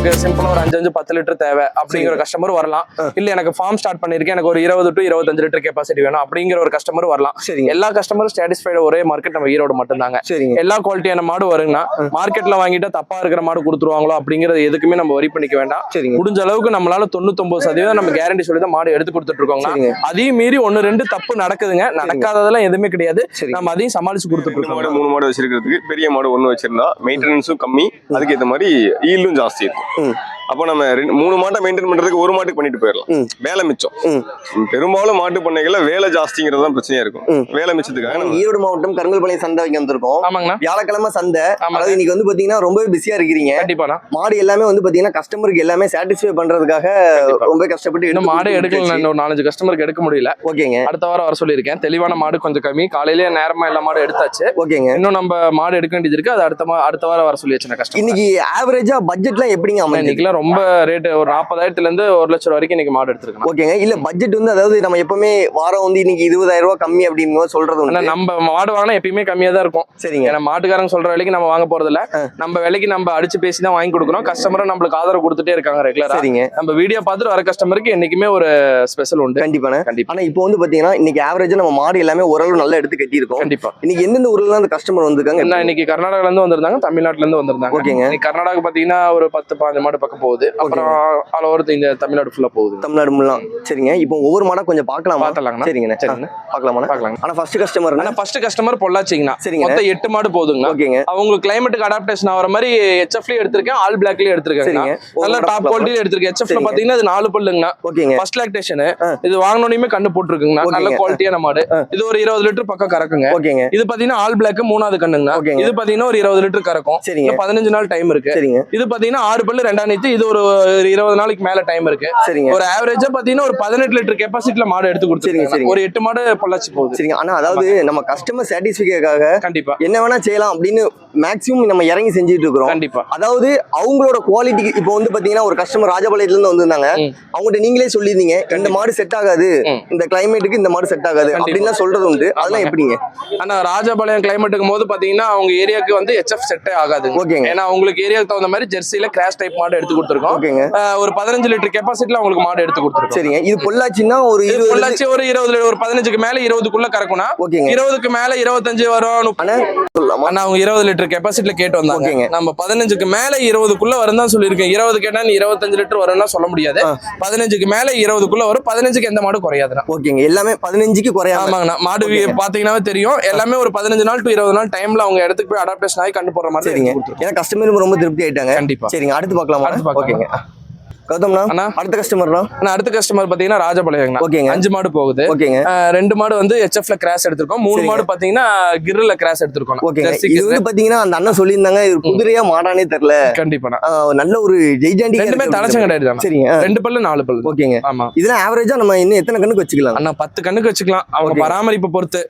எனக்கு சிம்பிளா ஒரு அஞ்சு அஞ்சு பத்து லிட்டர் தேவை அப்படிங்கிற கஸ்டமர் வரலாம். இல்ல எனக்கு ஃபார்ம் ஸ்டார்ட் பண்ணிருக்கேன் எனக்கு ஒரு இருபது டு இருபத்தஞ்சு லிட்டர் கெப்பாசிட்டி வேணும் அப்படிங்கிற ஒரு கஸ்டமர் வரலாம். சரிங்க. எல்லா கஸ்டமரும் சாட்டிஸ்ஃபைடு ஒரே மார்க்கெட் நம்ம ஈரோடு மட்டும்தாங்க. சரிங்க. எல்லா குவாலிட்டியான மாடு வருங்கன்னா மார்க்கெட்ல வாங்கிட்டா தப்பா இருக்கிற மாடு கொடுத்துருவாங்களோ அப்படிங்கறது எதுக்குமே நம்ம வரி பண்ணிக்க வேண்டாம். சரிங்க. முடிஞ்ச அளவுக்கு நம்மளால தொண்ணூத்தொன்பது சதவீதம் நம்ம கேரண்டி சொல்லி தான் மாடு எடுத்து கொடுத்துட்டு இருக்கோங்க அதையும் மீறி ஒன்னு ரெண்டு தப்பு நடக்குதுங்க. நடக்காததெல்லாம் எதுவுமே கிடையாது. சரி நம்ம அதையும் சமாளிச்சு கொடுத்துட்டு இருக்கோம். மாடு மூணு மாடு வச்சிருக்கிறதுக்கு பெரிய மாடு ஒன்று வச்சிருந்தா மெயின்டெனன்ஸும் கம்மி. அதுக்கு ஏற்ற மாதிரி ஈல்டும் ஜாஸ்தி இருக்கும். Mm. அப்போ நம்ம ரெண்டு மூணு மாட்டை மெயின்டைன் பண்றதுக்கு ஒரு மாட்டுக்கு பண்ணிட்டு போயிடலாம் ம். வேலை மிச்சம். பெரும்பாலும் மாட்டு பண்ணைகள்ல வேலை ஜாஸ்திங்கிறது தான் பிரச்சனையா இருக்கும். வேலை மிச்சத்துக்காக நம்ம ஈரோடு மாவட்டம் கருங்கல்பாளையம் சந்தை வைக்க வந்திருக்கோம். ஆமாங்கண்ணா. வியாழக்கிழமை சந்தை. அதாவது இன்னைக்கு வந்து பாத்தீங்கன்னா ரொம்பவே பிஸியா இருக்கிறீங்க. கண்டிப்பாண்ணா. மாடு எல்லாமே வந்து பாத்தீங்கன்னா கஸ்டமருக்கு எல்லாமே சாட்டிஸ்ஃபை பண்றதுக்காக ரொம்ப கஷ்டப்பட்டு இன்னும் மாடு எடுக்கல ஒரு நாலஞ்சு கஸ்டமருக்கு எடுக்க முடியல. ஓகேங்க. அடுத்த வாரம் வர சொல்லியிருக்கேன். தெளிவான மாடு கொஞ்சம் கம்மி. காலையிலேயே நேரமா எல்லா மாடும் எடுத்தாச்சு. ஓகேங்க. இன்னும் நம்ம மாடு எடுக்க வேண்டியது இருக்கு. அது அடுத்த மா- அடுத்த வாரம் வர சொல்லி வச்சு கஷ்டம் இன்னைக்கு ஆவரேஜா பட்ஜெட்லாம் எப்படிங்க அமைஞ்சிருக்கு? இன்னைக்குலாம் ரொம்ப ரேட் ஒரு நாற்பதாயிரத்துல இருந்து ஒரு லட்சம் வரைக்கும் இன்னைக்கு மாடு எடுத்திருக்கோம் ஓகேங்க. இல்ல பட்ஜெட் வந்து அதாவது நம்ம எப்பவுமே வாரம் வந்து இன்னைக்கு இருபதாயிரம் ரூபாய் கம்மி அப்படின்னு சொல்றது ஆனா உண்டு நம்ம மாடு வாங்கினா எப்பயுமே கம்மியா தான் இருக்கும். சரிங்க. ஏன்னா மாட்டுக்காரங்க சொல்ற விலைக்கு நம்ம வாங்க போறது இல்ல. நம்ம விலைக்கு நம்ம அடிச்சு பேசி தான் வாங்கி கொடுக்குறோம் கஸ்டமரும் நம்மளுக்கு ஆதரவு கொடுத்துட்டே இருக்காங்க ரெகுலரா சரிங்க. நம்ம வீடியோ பார்த்துட்டு வர கஸ்டமருக்கு என்னைக்குமே ஒரு ஸ்பெஷல் உண்டு. கண்டிப்பாண்ணே. கண்டிப்பா. ஆனா இப்போ வந்து பாத்தீங்கன்னா இன்னைக்கு ஆவரேஜா நம்ம மாடு எல்லாமே ஓரளவு நல்லா எடுத்து கட்டியிருக்கோம். கண்டிப்பா. இன்னைக்கு எந்தெந்த ஊர்ல அந்த கஸ்டமர் வந்திருக்காங்க? இன்னைக்கு கர்நாடகால இருந்து வந்திருந்தாங்க தமிழ்நாட்டுல இருந்து வந்திருந்தாங்க. ஓகேங்க. கர்நாடகா பாத்தீங்கன்னா ஒரு பத்து பாஞ்சு மாடு பக்கம் போகுது. அப்புறம் ஆல் ஓவர் இந்த தமிழ்நாடு ஃபுல்லா போகுது. தமிழ்நாடு முல்லாம் சரிங்க. இப்போ ஒவ்வொரு மாடா கொஞ்சம் பார்க்கலாமா? பாத்தலாங்கண்ணா சரிங்கண்ணே. சரிங்கண்ணா. பார்க்கலாமா பாக்கலாங்க ஆனா ஃபர்ஸ்ட் கஸ்டமர் ஆனா ஃபர்ஸ்ட் கஸ்டமர் பொள்ளாச்சிங்கண்ணா. சரிங்க. மொத்தம் எட்டு மாடு போகுதுங்கண்ணா ஓகேங்க. அவங்களுக்கு கிளைமேட்டுக்கு அடாப்டேஷன் ஆகிற மாதிரி ஹெச்எஃப்லயும் எடுத்திருக்கேன் ஆல் பிளாக்லயும் எடுத்திருக்கேன் சரிங்க. நல்ல டாப் குவாலிட்டியில எடுத்திருக்கேன். ஹெச்எஃப்ல சரிங்க. பாத்தீங்கன்னா இது நாலு பல்லுங்கண்ணா. ஓகேங்க. First lactation. இது வாங்கினோடனே கண்ணு போட்டுருக்குங்கண்ணா. நல்ல. குவாலிட்டியான மாடு. இது ஒரு இருபது லிட்டர் பக்கம் கறக்குங்க. ஓகேங்க. இது பாத்தீங்கன்னா ஆல் பிளாக் மூணாவது ஓகேங்க. இது பாத்தீங்கன்னா ஒரு இருபது லிட்டர் கறக்கும். சரிங்க. பதினஞ்சு நாள் டைம் இருக்கு. சரிங்க. இது பாத்தீங்கன்னா ஆறு பல்லு ரெண்டாம் நீத்து இது ஒரு இருபது நாளைக்கு மேல டைம் இருக்கு. சரிங்க. ஒரு ஆவரேஜா பாத்தீங்கன்னா ஒரு பதினெட்டு லிட்டர் கெப்பாசிட்டில மாடு எடுத்து சரிங்க, கொடுத்துருக்காங்க. சரிங்க. ஒரு எட்டு மாடு பொள்ளாச்சி போகுது. சரிங்க. ஆனா அதாவது நம்ம கஸ்டமர் சாட்டிஸ்ஃபிகேக்காக கண்டிப்பா. என்ன வேணா செய்யலாம் அப்படின்னு மேக்ஸிமம் நம்ம இறங்கி செஞ்சுட்டு இருக்கிறோம். கண்டிப்பா. அதாவது அவங்களோட குவாலிட்டிக்கு இப்போ வந்து பாத்தீங்கன்னா ஒரு கஸ்டமர் ராஜபாளையத்துல இருந்து வந்திருந்தாங்க. அவங்ககிட்ட நீங்களே சொல்லியிருந்தீங்க இந்த மாடு செட் ஆகாது. இந்த கிளைமேட்டுக்கு இந்த மாடு செட் ஆகாது. அப்படின்லாம் சொல்றது உண்டு. அதெல்லாம். எப்படிங்க? ஆனா ராஜபாளையம் கிளைமேட்டுக்கும் போது பாத்தீங்கன்னா அவங்க ஏரியாவுக்கு வந்து ஹெச்எஃப் செட்டே ஆகாதுங்க. ஓகேங்க. ஏன்னா அவங்களுக்கு ஏரியாவுக்கு தகுந்த மாதிரி ஜெர்சியில கிராஷ் டைப் மாடு எடுத்து கொடுத்துருக்கோம். ஓகேங்க. ஒரு பதினஞ்சு லிட்டர் கெப்பாசிட்டில அவங்களுக்கு மாடு எடுத்து கொடுத்துருக்கோம். சரிங்க. இது பொள்ளாச்சின்னா ஒரு பொள்ளாச்சி ஒரு இருபது ஒரு பதினஞ்சுக்கு மேல இருபதுக்குள்ள கறக்கும்னா ஓகேங்க. இருபதுக்கு மேல இருபத்தஞ்சு வரும் சொல்லலாமா? ஆனா அவங்க இருபது லிட்டர் கெப்பாசிட்டில கேட்டு வந்தாங்க. நம்ம பதினஞ்சுக்கு மேல இருபதுக்குள்ள வரும் தான் சொல்லியிருக்கேன். இருபது கேட்டா நீ இருபத்தஞ்சு லிட்டர் வரும்னா சொல்ல முடியாது. பதினஞ்சுக்கு மேல இருபதுக்குள்ள வரும். பதினஞ்சுக்கு எந்த மாடு குறையாதுண்ணா. ஓகேங்க. எல்லாமே பதினஞ்சுக்கு ஆமாங்கண்ணா. மாடு ஓகே. பாத்தீங்கன்னாவே தெரியும். எல்லாமே ஒரு பதினஞ்சு நாள் டு இருபது நாள் டைம்ல அவங்க இடத்துக்கு போய் அடாப்டேஷன் ஆகி கண்டு போடுற மாதிரி சரிங்க. ஏன்னா கஸ்டமர் ரொம்ப திருப்தி ஆயிட்டாங்க. கண்டிப்பா. சரிங்க. அடுத்து பார்க்கலாமா? அடுத்து. ஓகேங்க. கௌதம்ண்ணா அண்ணா. அடுத்த கஸ்டமர்ண்ணா ஆனா அடுத்த கஸ்டமர் பாத்தீங்கன்னா ராஜபாளையங்கண்ணா ஓகேங்க. அஞ்சு மாடு போகுது. ஓகேங்க. ரெண்டு மாடு வந்து ஹெச்எஃப்ல கிராஸ் எடுத்திருக்கோம். மூணு. மாடு பாத்தீங்கன்னா கிரில்ல கிராஸ் எடுத்திருக்கோம். Jersey இது. வந்து பாத்தீங்கன்னா அந்த அண்ணன் சொல்லியிருந்தாங்க. இது குதிரையா மாடானே தெரியல. கண்டிப்பாண்ணா. ஆஹ் நல்ல ஒரு ஜெய்ஜாண்டி ரெண்டுமே தலைச்சம் கிடையாது சரிங்க. ரெண்டு பல்லு நாலு பல்லு. ஓகேங்க. ஆமா. இதெல்லாம் ஆவரேஜா நம்ம இன்னும் எத்தனை கண்ணுக்கு வச்சுக்கலாம்? அண்ணா பத்து கண்ணுக்கு வச்சுக்கலாம். அவங்க. பராமரிப்பை பொறுத்து.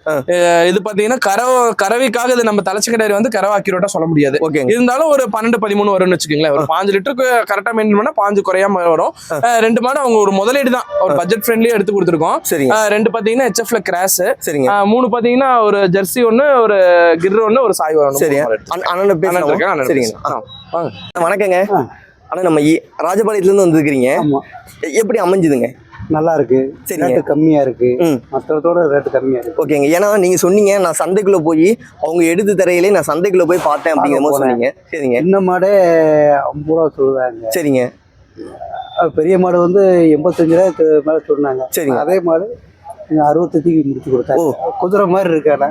இது பாத்தீங்கன்னா கறவை கறவைக்காக இது நம்ம தலைச்சங்கடாரி வந்து கறவை அக்யூரேட்டா சொல்ல முடியாது. ஓகேங்க. இருந்தாலும் ஒரு பன்னெண்டு பதிமூணு வரும்னு வச்சுக்கோங்களேன். ஒரு பாஞ்சு லிட்டருக்கு கரெக்டா மெயின்டைன் பண்ணா பாஞ்சு குறையாம வரும். அஹ் ரெண்டு மாடு அவங்க ஒரு முதலீடு தான். ஒரு பட்ஜெட் ஃப்ரெண்ட்லியா எடுத்து கொடுத்துருக்கோம். சரிங்க. ரெண்டு பாத்தீங்கன்னா ஹெச்எஃப்ல கிராஸ் சரிங்க. மூணு பாத்தீங்கன்னா ஒரு ஜெர்சி ஒண்ணு ஒரு கிர் ஒண்ணு ஒரு சாய் மாடு எடுத்து- அண்ணன் அண்ணன் சரிங்க. வணக்கங்க. ஆனா நம்ம ராஜபாளையத்துல இருந்து எ- எப்படி அமைஞ்சுதுங்க? நல்லா இருக்கு. சரிங்க. ரேட்டு கம்மியா இருக்கு. ம். மற்றதோட ரேட்டு கம்மியா இருக்கு. ஓகேங்க. ஏன்னா நீங்க சொன்னீங்க நான் சந்தைக்குள்ள போய் அவங்க எடுத்து தரையிலே நான் சந்தைக்குள்ள போய் பார்த்தேன் அப்படிங்கிற மாதிரி. சொன்னீங்க. சரிங்க. சின்ன மாடே ஐம்பது ரூபா சொல்லுதாங்க. சரிங்க. பெரிய மாடு வந்து எண்பத்தஞ்சு ரூபாய்க்கு மேல சொன்னாங்க. சரிங்க. அதே மாடு அறுபத்தஞ்சுக்கு முடிச்சு கொடுத்தாங்க. குதிரை மாதிரி இருக்கானே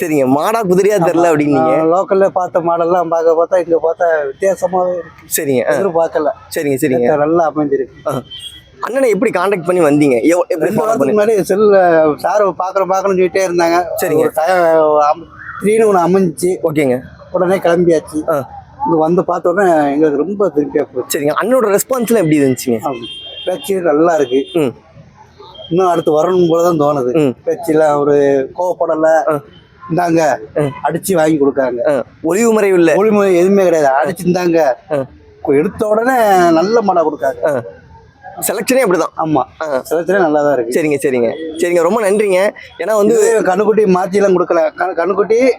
சரிங்க. மாடா குதிரையா தெரியல அப்படின்னீங்க. லோக்கல்ல பார்த்த மாடெல்லாம் பார்க்க பார்த்தா இங்க பார்த்தா வித்தியாசமாவே இருக்கு. சரிங்க. ஆ, எதிரும் பார்க்கல சரிங்க. சரிங்க நல்லா அமைஞ்சிருக்கு. அண்ணனை எப்படி காண்டாக்ட் பண்ணி வந்தீங்க? ரெண்டு வாரத்துக்கு முன்னாடி செல்ல சார் பார்க்குறோம் பார்க்கணும்னு சொல்லிட்டே இருந்தாங்க. சரிங்க. திடீர்னு ஒன்று அமைஞ்சிச்சு. ஓகேங்க. உடனே கிளம்பியாச்சு. இங்க வந்து பார்த்த உடனே எங்களுக்கு ரொம்ப திருப்தியா போச்சு. சரிங்க. அண்ணனோட ரெஸ்பான்ஸ்லாம் எப்படி இருந்துச்சுங்க. பேச்சு நல்லா இருக்கு. ம். இன்னும் அடுத்து வரணும் போல தான் தோணுது. பேச்சுல ஒரு கோவப்படல. இந்தாங்க. அடிச்சு வாங்கி கொடுக்காங்க ஒளிவு மறைவு இல்ல. ஒளிமொழி எதுவுமே கிடையாது. அடிச்சு இந்தாங்க. ஆ. எடுத்த உடனே நல்ல மடை கொடுக்காங்க செலக்ஷனே அப்படிதான். ஆமா. சிலத்துல நல்லா தான் இருக்கு. சரிங்க சரிங்க. சரிங்க. ரொம்ப நன்றிங்க. ஏன்னா வந்து கண்ணுக்குட்டி மாத்தி எல்லாம் கொடுக்கல. கண்- கண்ணுக்குட்டி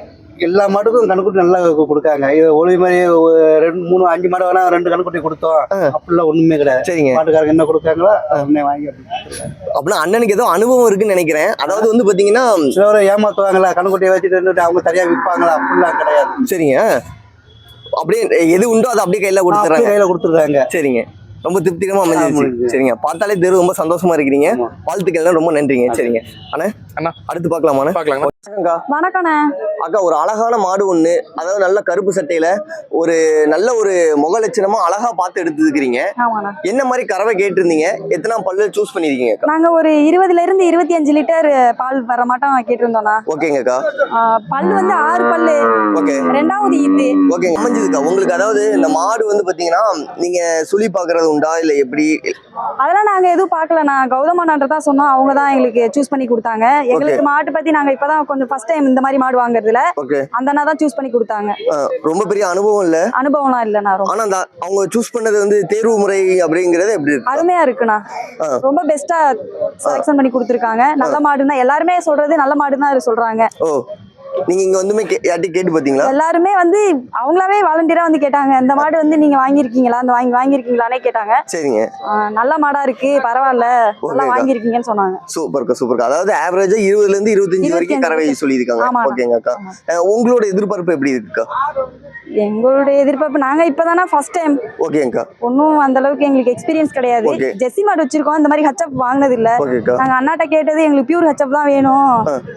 எல்லா மாட்டுக்கும் கண்ணுக்குட்டி நல்லா கொடுக்காங்க. இது ஒளி மாதிரி ரெண்டு மூணு அஞ்சு மாடு வேணா ரெண்டு கண்ணுக்குட்டி கொடுத்தோம். அப்படிலாம் ஒண்ணுமே கிடையாது. சரிங்க. மாட்டுக்காரங்க என்ன கொடுக்காங்களோ உடனே வாங்கி அப்படின்னா அண்ணனுக்கு ஏதோ அனுபவம் இருக்குன்னு நினைக்கிறேன். அதாவது வந்து பாத்தீங்கன்னா சிலவரை ஏமாத்துவாங்களா? கண்ணுக்குட்டியை வச்சுட்டு இருந்துட்டு அவங்க தனியா விற்பாங்களா? அப்படிலாம் கிடையாது. சரிங்க. அப்படியே எது உண்டோ அதை அப்படியே கையில அப்படியே கொடுத்துறாங்க. கையில கொடுத்துருக்காங்க. சரிங்க. ரொம்ப திருப்திகரமா அமைஞ்சிருச்சு. சரிங்க. பார்த்தாலே தெரு ரொம்ப சந்தோஷமா இருக்கிறீங்க. ஆமா. வாழ்த்துக்கள் ரொம்ப நன்றிங்க. சரிங்க. அண்ணா அண்ணா. அடுத்து பார்க்கலாமா அக்கா வணக்கண்ணே அக்கா ஒரு அழகான மாடு ஒண்ணு அதாவது நல்ல கருப்பு சட்டையில ஒரு நல்ல ஒரு முக லட்சணமா அழகா பார்த்து எடுத்துருக்கீங்க என்ன மாதிரி கறவை கேட்டிருந்தீங்க? எத்தனை பல்லு சூஸ் பண்ணிருக்கீங்க நாங்க ஒரு இருபதுல இருந்து இருபத்தி அஞ்சு லிட்டர் பால் வர மாட்டோம் கேட்டிருந்தோம்ண்ணா. ஓகேங்க அக்கா. ஆ, பல்லு வந்து ஆறு பல்லு. ஓகே. ரெண்டாவது ஈத்து. ஓகேங்க. அமைஞ்சதுக்கா உங்களுக்கு அதாவது இந்த மாடு வந்து பாத்தீங்கன்னா நீங்க சுழி பாக்குறது உண்டா? இல்ல எப்படி? அதெல்லாம் நாங்க எதுவும் பார்க்கலண்ணா கௌதமண்ணான்ற தான் சொன்னோம். அவங்க தான் எங்களுக்கு சூஸ் பண்ணி கொடுத்தாங்க. எங்களுக்கு மாட்டு பத்தி நாங்க இப்பதான் கொஞ்சம் ஃபர்ஸ்ட் டைம் இந்த மாதிரி மாடு வாங்குறதுல. அந்த அண்ணா தான் சூஸ் பண்ணி கொடுத்தாங்க. ரொம்ப பெரிய அனுபவம் இல்ல? அனுபவம்லாம் இல்லைண்ணா ரொம்ப. ஆனா அவங்க சூஸ் பண்ணது வந்து தேர்வு முறை அப்படிங்கறது எப்படி அருமையா இருக்குண்ணா. ரொம்ப பெஸ்டா செலக்ஷன் பண்ணி கொடுத்துருக்காங்க. நல்ல மாடுன்னா எல்லாருமே சொல்றது நல்ல மாடு தான் சொல்றாங்க. ஓ. நீங்க இங்க வந்துமே யார்கிட்டயும் கேட்டு பாத்தீங்களா? எல்லாருமே வந்து அவங்களாவே வாலண்டியரா வந்து கேட்டாங்க. இந்த மாடு வந்து நீங்க வாங்கியிருக்கீங்களா? இந்த வாங்கி வாங்கியிருக்கீங்களானே கேட்டாங்க. சரிங்க. நல்ல மாடா இருக்கு பரவாயில்ல. நல்லா. வாங்கியிருக்கீங்கன்னு சொன்னாங்க. சூப்பர்க்கா சூப்பர்க்கா. அதாவது ஆவரேஜா இருபதுல இருந்து இருபத்தஞ்சு வரைக்கும் 25 கறவை சொல்லியிருக்காங்க. ஓகேங்க அக்கா உங்களோட எதிர்பார்ப்பு எப்படி இருக்குக்கா? எங்களுடைய எதிர்பார்ப்பு நாங்க இப்பதானே ஃபர்ஸ்ட் டைம் ஓகேங்கக்கா. ஒன்றும் அந்த அளவுக்கு எங்களுக்கு எக்ஸ்பீரியன்ஸ் கிடையாது. ஜெர்சி மாடு வச்சிருக்கோம் இந்த மாதிரி ஹச்சப் வாங்கினது இல்ல. நாங்க அண்ணாட்ட கேட்டது எங்களுக்கு பியூர் ஹச்சப் தான் வேணும்.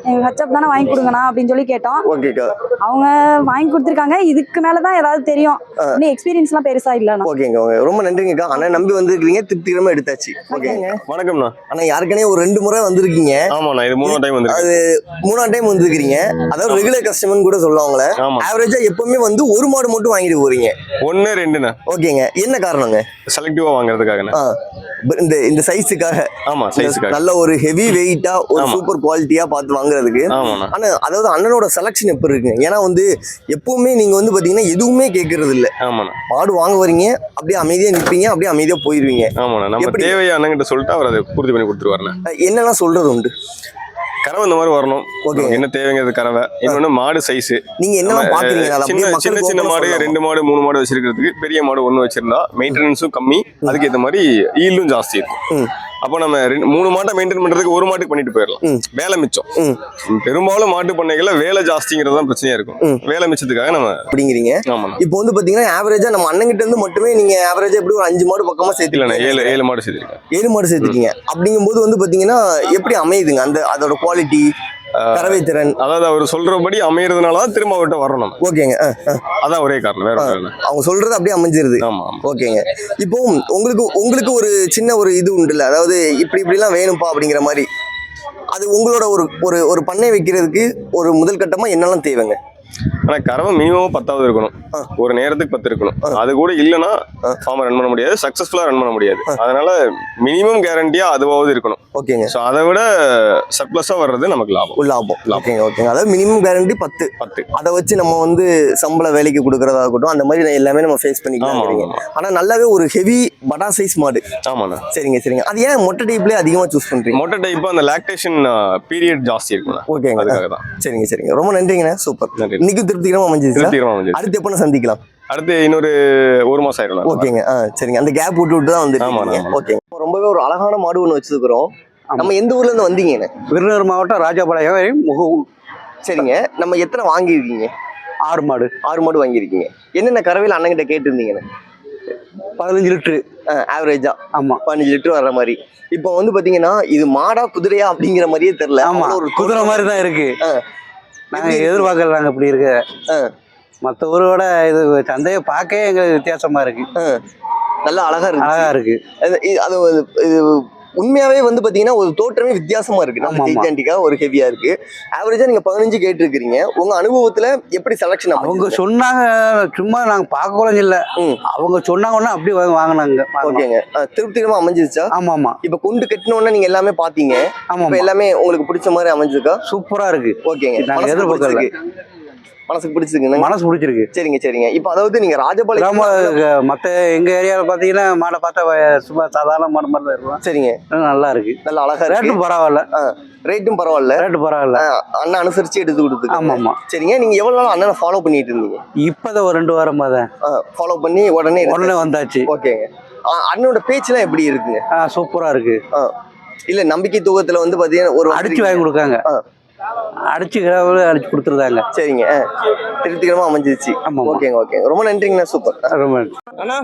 எங்களுக்கு ஹச்சப் தானே வாங்கி கொடுங்கண்ணா அப்படின்னு சொல்லி கேட்டோம். ஓகேக்கா அவங்க வாங்கி கொடுத்துருக்காங்க. இதுக்கு மேலதான் ஏதாவது தெரியும். இன்னும் எக்ஸ்பீரியன்ஸ்லாம் பெருசா இல்லைண்ணா. ஓகேங்க ஓகே. ரொம்ப நன்றிங்கக்கா. அண்ணா நம்பி வந்திருக்கீங்க திருப்திகரமா எடுத்தாச்சு. ஓகேங்க. வணக்கம்ண்ணா. ஆனா யாருக்கனே ஒரு ரெண்டு முறை வந்திருக்கீங்க. ஆமாண்ணா இது மூணாவது டைம் அது மூணாம் டைம் வந்திருக்கீங்க அதாவது ரெகுலர் கஸ்டமர்னு கூட சொல்லுவாங்களே ஆமா. ஆவரேஜா எப்பவுமே வந்து ஒரு மாடு மட்டும் வாங்கிட்டு போறீங்க. ஒன்னு ரெண்டுண்ணா. ஓகேங்க. என்ன காரணங்க? செலக்டிவா வாங்குறதுக்காகண்ணா. ஆ, இந்த இந்த சைஸுக்காக ஆமா சைஸுக்காக நல்ல ஒரு ஹெவி வெயிட்டா ஒரு. சூப்பர் குவாலிட்டியா பார்த்து வாங்குறதுக்கு. ஆனா அதாவது அண்ணனோட செலக்ஷன் எப்படி இருக்குங்க? ஏன்னா வந்து எப்பவுமே நீங்க வந்து பாத்தீங்கன்னா எதுவுமே கேட்கறது இல்ல ஆமாண்ணா. மாடு வாங்க வரீங்க அப்படியே அமைதியா நிப்பீங்க அப்படியே அமைதியா போயிருவீங்க. ஆமாண்ணா. நம்ம எப்படி? தேவையா அண்ணங்கிட்ட சொல்லிட்டு அவர் அதை பூர்த்தி பண்ணி கொடுத்துருவாருண்ணா. என்னெல்லாம் சொல்றது உண்டு? கறவை இந்த மாதிரி வரணும். நமக்கு என்ன தேவைங்கிறது கறவை. இன்னொன்னு மாடு சைஸ் நீங்க என்னெல்லாம் பாக்குறீங்க? சின்ன சின்ன சின்ன மாடு? ரெண்டு மாடு மூணு மாடு வச்சிருக்கிறதுக்கு பெரிய மாடு ஒன்று வச்சிருந்தா மெயின்டெனன்ஸும் கம்மி. அதுக்கேற்ற மாதிரி ஈல்டும் ஜாஸ்தி இருக்கும். அப்போ நம்ம மூணு மாட்டை மெயின்டைன் பண்றதுக்கு ஒரு மாட்டுக்கு பண்ணிட்டு போயிடலாம். வேலை மிச்சம். பெரும்பாலும் மாட்டு பண்ணைகள்ல வேலை ஜாஸ்திங்கிறது தான் பிரச்சனையா இருக்கும். வேலை மிச்சத்துக்காக நம்ம அப்படிங்கிறீங்க. ஆமாண்ணா இப்போ வந்து பாத்தீங்கன்னா ஆவரேஜா நம்ம அண்ணங்கிட்ட இருந்து மட்டுமே நீங்க ஆவரேஜா எப்படி ஒரு அஞ்சு மாடு பக்கமா சேர்த்துக்கலாம் ஏழு ஏழு மாடு சேர்த்துருக்கேன். ஏழு மாடு சேர்த்துக்கீங்க அப்படிங்கும்போது வந்து பாத்தீங்கன்னா எப்படி அமையுதுங்க? அந்த அதோட குவாலிட்டி கறவை திறன் அதாவது அவர் சொல்றபடி அமையறதுனால தான் திரும்ப அவர்கிட்ட வரணும். ஓகேங்க. அதான் ஒரே காரணம் வேற அவங்க சொல்றது அப்படியே அமைஞ்சிருது. ஆமா ஓகேங்க. இப்போ உங்களுக்கு உங்களுக்கு ஒரு சின்ன ஒரு இது உண்டுல்ல அதாவது இப்படி இப்படிலாம் வேணும்ப்பா அப்படிங்கிற மாதிரி. அது உங்களோட ஒரு ஒரு ஒரு பண்ணை வைக்கிறதுக்கு ஒரு முதல் கட்டமா என்னெல்லாம் தேவைங்க? ஆனா கறவை மினிமம் பத்தாவது இருக்கணும். ஒரு நேரத்துக்கு பத்து இருக்கணும். அது கூட இல்லைன்னா ஃபார்ம் ரன் பண்ண முடியாது சக்சஸ்ஃபுல்லா ரன் பண்ண முடியாது. அதனால மினிமம் கேரண்டியா அதுவாவது இருக்கணும். ஓகேங்க. ஸோ அதை விட சர்ப்ளஸா வர்றது நமக்கு லாபம். லாபம். ஓகேங்க ஓகேங்க. அதாவது மினிமம் கேரண்டி பத்து. பத்து. அதை வச்சு நம்ம வந்து சம்பள வேலைக்கு கொடுக்கறதா இருக்கட்டும் அந்த மாதிரி எல்லாமே நம்ம ஃபேஸ் பண்ணிக்கலாம் ஆமா, ஆமா. ஆனா நல்லாவே ஒரு ஹெவி படா சைஸ் மாடு. ஆமாண்ணா. சரிங்க சரிங்க. அது ஏன் மொட்டை டைப்லயே அதிகமா சூஸ் பண்றீங்க? மொட்டை டைப் அந்த லாக்டேஷன் பீரியட் ஜாஸ்தி இருக்குண்ணா ஓகேங்க. அதுக்காக தான் சரிங்க சரிங்க. ரொம்ப நன்றிங்கண்ணே. சூப்பர். நன்றி. இன்னைக்கும் திருப்திகரமா அமைஞ்சிச்சு திருப்திகரமா அமைஞ்சது. அடுத்து எப்போ சந்திக்கலாம். அடுத்து இன்னொரு ஒரு மாசம் ஆயிடும் ஓகேங்க. ஆ சரிங்க. அந்த கேப் விட்டு விட்டு தான் வந்து ஆமா, ஆமா. ஓகேங்க. இப்போ ரொம்பவே ஒரு அழகான மாடு ஒன்று வச்சிருக்கிறோம். நம்ம எந்த ஊர்ல இருந்து வந்தீங்கண்ணே விருதுநகர் மாவட்டம் ராஜபாளையம் முக சரிங்க. நம்ம எத்தனை வாங்கியிருக்கீங்க? ஆறு மாடு. ஆறு மாடு வாங்கியிருக்கீங்க. என்னென்ன கறவையில் அண்ணங்கிட்ட கேட்டிருந்தீங்கண்ணே பதினஞ்சு லிட்டரு. ஆவரேஜா ஆமா. பதினஞ்சு லிட்டர் வர்ற மாதிரி. இப்போ வந்து பாத்தீங்கன்னா இது மாடா குதிரையா அப்படிங்கிற மாதிரியே தெரியல. ஆமா. ஒரு குதிரை மாதிரி தான் இருக்கு. ஆ. நாங்க எப்படி இருக்கு? எதிர்பார்க்கல நாங்க இப்படி இருக்க. மற்ற ஊரோட இது சந்தையை பார்க்கவே எங்களுக்கு வித்தியாசமா இருக்கு நல்லா அழகா இருக்கு அழகா இருக்கு அது இது உண்மையாவே வந்து பாத்தீங்கன்னா ஒரு தோற்றமே வித்தியாசமா இருக்கு. நம்ம. ஜெய்ஜாண்டிக்கா ஒரு ஹெவியா இருக்கு. ஆவரேஜா நீங்க பதினஞ்சு கேட்டிருக்கிறீங்க. உங்க அனுபவத்துல எப்படி செலக்ஷன் அவங்க சொன்னாங்க சும்மா நாங்க பார்க்க கூட இல்ல. அவங்க சொன்னாங்கன்னா அப்படி வந்து வாங்கினாங்க. ஓகேங்க. திருப்திகரமா அமைஞ்சிருச்சா? ஆமா ஆமா இப்ப கொண்டு கட்டினோடனே நீங்க எல்லாமே பாத்தீங்க. ஆமா எல்லாமே உங்களுக்கு பிடிச்ச மாதிரி அமைஞ்சிருக்கா? சூப்பரா இருக்கு. ஓகேங்க. நாங்க மனசுக்கு. பிடிச்சிருக்கு. பிடிச்சிருக்குங்க மனசு பிடிச்சிருக்கு. சரிங்க சரிங்க. இப்போ அதாவது நீங்க ராஜபாளையம் கிராம மற்ற எங்க ஏரியாவில் பார்த்தீங்கன்னா மாடை பார்த்தா சும்மா சாதாரண மாடு மாதிரி தான் இருக்கும். சரிங்க. நல்லா இருக்கு. நல்ல அழகா ரேட்டும் பரவாயில்ல. ரேட்டும் பரவாயில்ல. ரேட்டு பரவாயில்ல. அண்ணன் அனுசரிச்சு எடுத்து கொடுத்துருக்கு ஆமா ஆமா சரிங்க நீங்க எவ்வளவு நாள் அண்ணனை ஃபாலோ பண்ணிட்டு இருந்தீங்க? இப்பதான் ஒரு ரெண்டு வாரமா தான் ஃபாலோ பண்ணி உடனே உடனே வந்தாச்சு. ஓகேங்க அண்ணனோட பேச்சுலாம் எப்படி இருக்குங்க? சூப்பரா இருக்கு. இல்ல நம்பிக்கை தூக்கத்துல வந்து பாத்தீங்கன்னா ஒரு அடிச்சு வாங்கி கொடுக்காங்க. ஆ. அடிச்சு கிராவில் அடிச்சு கொடுத்துருந்தாங்க. சரிங்க. திருப்திகரமா அமைஞ்சிருச்சு. ஆமா. ஓகேங்க ஓகே ரொம்ப நன்றிங்கண்ணா சூப்பர். ரொம்ப அண்ணா.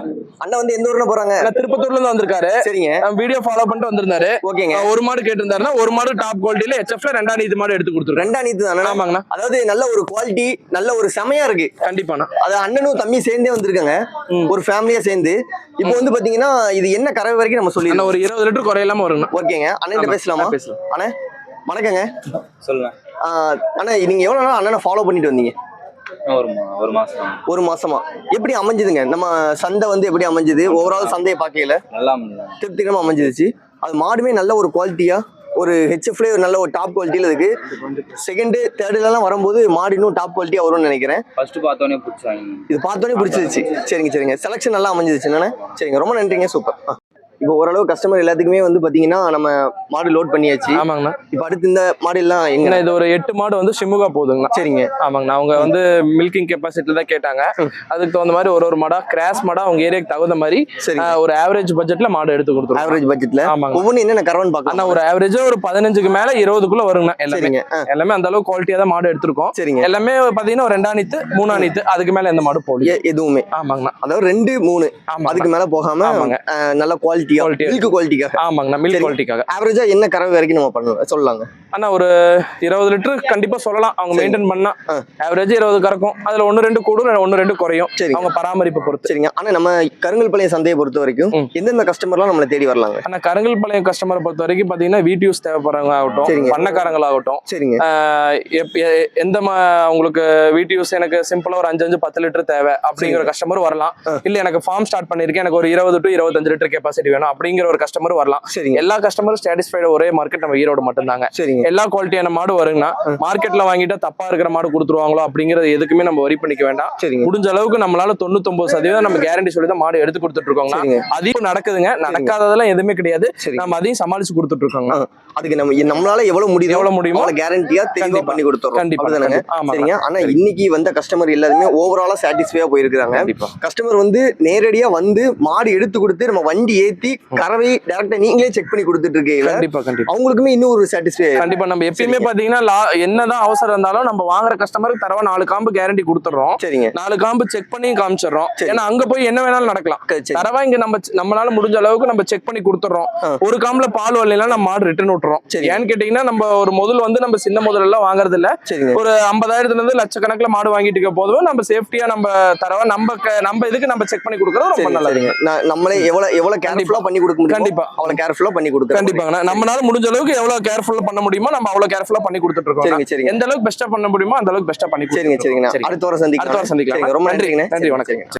அண்ணன் வந்து எந்த ஊர்ல போறாங்க? அண்ணா திருப்பத்தூர்ல இருந்து வந்திருக்காரு. சரிங்க. வீடியோ ஃபாலோ பண்ணிட்டு வந்திருந்தாரு. ஓகேங்க. ஒரு மாடு கேட்டிருந்தாருன்னா ஒரு மாடு டாப் குவாலிட்டியில ஹெச்எஃப்ல ரெண்டாம் நீதி மாடு எடுத்து கொடுத்துருக்கேன் ரெண்டா நீத்து தானே? ஆமாங்கண்ணா. அதாவது நல்ல ஒரு குவாலிட்டி நல்ல ஒரு செமையா இருக்கு. கண்டிப்பாண்ணா. அது அண்ணனும் தம்பி சேர்ந்தே வந்திருக்காங்க. ஒரு ஃபேமிலியா சேர்ந்து. இப்போ வந்து பாத்தீங்கன்னா இது என்ன கறவை வரைக்கும் நம்ம அண்ணா சொல்லிடலாம் ஒரு இருபது லிட்டர் குறையில்லாம வருங்கண்ணா. ஓகேங்க. அண்ணன் பேசலாமா? பேசலாம். அண்ணே வணக்கங்க. சொல்லுங்க. அண்ணா நீங்க எவ்வளவு நாள் அண்ணனை ஃபாலோ பண்ணிட்டு வந்தீங்க? ஒரு ஒரு மாசம். ஒரு மாசமா. எப்படி அமைஞ்சதுங்க? நம்ம சந்தை வந்து எப்படி அமைஞ்சது? ஓவரால் சந்தையை பார்க்கல நல்லா. திருப்திகரமா அமைஞ்சிருச்சு அது மாடுமே நல்ல ஒரு குவாலிட்டியா ஒரு ஹெச்எஃப்ல ஒரு நல்ல ஒரு டாப் குவாலிட்டியில இருக்கு. செகண்டு தேர்டுலலாம் வரும்போது மாடு இன்னும் டாப் குவாலிட்டியா வரும்னு நினைக்கிறேன். ஃபர்ஸ்ட் பார்த்தோன்னே பிடிச்சாங்க இது பார்த்தோன்னே பிடிச்சிருச்சு. சரிங்க சரிங்க. செலெக்ஷன் நல்லா அமைஞ்சிருச்சு என்னண்ணே? சரிங்க ரொம்ப நன்றிங்க. சூப்பர். இப்போ ஓரளவு கஸ்டமர் எல்லாத்துக்குமே வந்து பாத்தீங்கன்னா நம்ம மாடு லோட் பண்ணியாச்சு. ஆமாங்கண்ணா இப்போ அடுத்து இந்த மாடு எல்லாம் எங்க? ஏன்னா இது ஒரு எட்டு மாடு வந்து ஷிமுகா போகுதுங்கண்ணா சரிங்க. ஆமாங்கண்ணா அவங்க வந்து மில்கிங் கெப்பாசிட்டில தான் கேட்டாங்க. அதுக்கு தகுந்த மாதிரி ஒரு ஒரு மாடா கிராஸ் மாடா அவங்க ஏரியாக்கு தகுந்த மாதிரி ஒரு ஆவரேஜ் பட்ஜெட்ல மாடு எடுத்து கொடுத்துருவோம். ஆவரேஜ் பட்ஜெட்ல ஆமாங்க ஒவ்வொன்றும் என்னென்ன கரவன் அண்ணா பார்க்கலாம் ஒரு ஆவரேஜா ஒரு பதினஞ்சுக்கு மேல இருபதுக்குள்ள வருங்கண்ணா எல்லாமே. எல்லாமே அந்த அளவுக்கு குவாலிட்டியா தான் மாடு எடுத்திருக்கோம். சரிங்க. எல்லாமே பாத்தீங்கன்னா ஒரு ரெண்டாணித்து மூணாணித்து அதுக்கு மேல எந்த மாடு போடல. எ- எதுவுமே. ஆமாங்கண்ணா அதாவது ரெண்டு மூணு. ஆமாங்க அதுக்கு மேல போகாம நல்ல குவாலிட்டியா. மில்க் குவாலிட்டிக்காக ஆமாங்கண்ணா மில்க் சரி. குவாலிட்டிக்காக ஆவரேஜா என்ன கறவை வரைக்கும் நம்ம பண்ணலாம் சொல்லலாங்க அண்ணா ஒரு இருபது லிட்டர் கண்டிப்பா சொல்லலாம் அவங்க சரி. மெயின்டைன் பண்ணா. ஆவரேஜ் இருபது கறக்கும் அதுல ஒன்னு ரெண்டு கூடும் ஒன்னு ரெண்டு குறையும் சரிங்க. அவங்க பராமரிப்பு பொறுத்து சரிங்க ஆனா நம்ம கருங்கல்பாளையம் சந்தையை பொறுத்த வரைக்கும். எந்தெந்த கஸ்டமர்லாம் நம்மளை தேடி வரலாங்க ஆனா கருங்கல் பாளையம் கஸ்டமரை பொறுத்த வரைக்கும் பாத்தீங்கன்னா வீட்டு யூஸ் தேவைப்படுறவங்க ஆகட்டும். பண்ணக்காரங்களாகட்டும் சரிங்க எந்த உங்களுக்கு வீட்டு யூஸ் எனக்கு சிம்பிளா ஒரு அஞ்சு அஞ்சு பத்து லிட்டர் தேவை அப்படிங்கிற கஸ்டமர் வரலாம். இல்ல எனக்கு ஃபார்ம் ஸ்டார்ட் பண்ணிருக்கேன் எனக்கு ஒரு இருபது டு இருபத்தஞ்சு லிட்டர் கெப்பாசிட்டி வேணும் அப்படிங்கிற ஒரு கஸ்டமர் வரலாம். சரிங்க. எல்லா கஸ்டமரும் சாட்டிஸ்ஃபைடு ஒரே மார்க்கெட் நம்ம ஈரோடு மட்டும்தாங்க. சரிங்க. எல்லா குவாலிட்டியான மாடு வருங்கன்னா மார்க்கெட்ல வாங்கிட்டா தப்பா இருக்கிற மாடு கொடுத்துருவாங்களோ அப்படிங்கறது எதுக்குமே நம்ம வரி பண்ணிக்க வேண்டாம். சரிங்க. முடிஞ்ச அளவுக்கு நம்மளால தொண்ணூத்தொன்பது சதவீதம் நம்ம கேரண்டி சொல்லி தான் மாடு எடுத்து கொடுத்துட்டு இருக்கோங்க அதையும் நடக்குதுங்க. நடக்காததெல்லாம் எதுவுமே கிடையாது. சரி நம்ம அதையும் சமாளிச்சு கொடுத்துட்டு இருக்கோங்க. அதுக்கு நம்ம நம்மளால எவ்வளவு முடியுதோ எவ்வளவு முடியுமோ கேரண்டியா தெளிவா. பண்ணி கொடுத்துறோம். கண்டிப்பா. சரிங்க. ஆனா இன்னைக்கு வந்த கஸ்டமர் எல்லாருமே ஓவராலா சாட்டிஸ்ஃபையா போயிருக்காங்க கஸ்டமர் வந்து நேரடியா வந்து மாடு எடுத்து கொடுத்து நம்ம வண்டி ஏத்தி கறவை டேரக்டா நீங்களே செக் பண்ணி கொடுத்துட்டு இருக்கீங்க கண்டிப்பா கண்டிப்பா. அவங்களுக்குமே இன்னும் ஒரு சாட்டிஸ்ஃபை கண்டிப்பா நம்ம எப்பயுமே பாத்தீங்கன்னா என்னதான் அவசரம் இருந்தாலும் நம்ம வாங்குற கஸ்டமருக்கு தரவா நாலு காம்பு கேரண்டி கொடுத்துறோம் சரிங்க. நாலு காம்பு செக் பண்ணி காமிச்சிடுறோம். ஏன்னா அங்க போய் என்ன வேணாலும் நடக்கலாம். தரவா இங்க நம்ம நம்மளால முடிஞ்ச அளவுக்கு நம்ம செக் பண்ணி கொடுத்துறோம். ஒரு காம்புல பால் வரலாம் நம்ம மாடு ரிட்டர்ன் விட்டுறோம். சரி. ஏன்னு கேட்டீங்கன்னா நம்ம ஒரு முதல் வந்து நம்ம சின்ன முதல் எல்லாம் வாங்குறது இல்ல ஒரு ஐம்பதாயிரத்துல இருந்து லட்சக்கணக்கில் மாடு வாங்கிட்டு இருக்க போதும் நம்ம சேஃப்டியா நம்ம தரவா நம்ம நம்ம இதுக்கு நம்ம செக் பண்ணி கொடுக்கறது ரொம்ப நல்லதுங்க நம்மளே எவ்வளவு எவ்வளவு கேர்ஃபுல்லா பண்ணி கொடுக்க முடியும் கண்டிப்பா. அவ்வளவு கேர்ஃபுல்லா பண்ணி கொடுக்குறோம் கண்டிப்பாங்க. நம்மளால முடிஞ்ச அளவுக்கு எவ்வளவு கேர்ஃபுல்லா பண்ண முடியுமோ நம்ம அவ்வளவு கேர்ஃபுல்லா பண்ணி கொடுத்துட்டு இருக்கோம். சரிங்க சரிங்க. எந்த அளவுக்கு பெஸ்டா பண்ண முடியுமோ அந்த அளவுக்கு பெஸ்டா பண்ணி சரிங்க. சரிங்க. அடுத்த வாரம் சந்திக்கலாம். அடுத்த வாரம் சந்திக்கலாம். ரொம்ப நன்றி. நன்றிங்க. நன்றி. வணக்கம்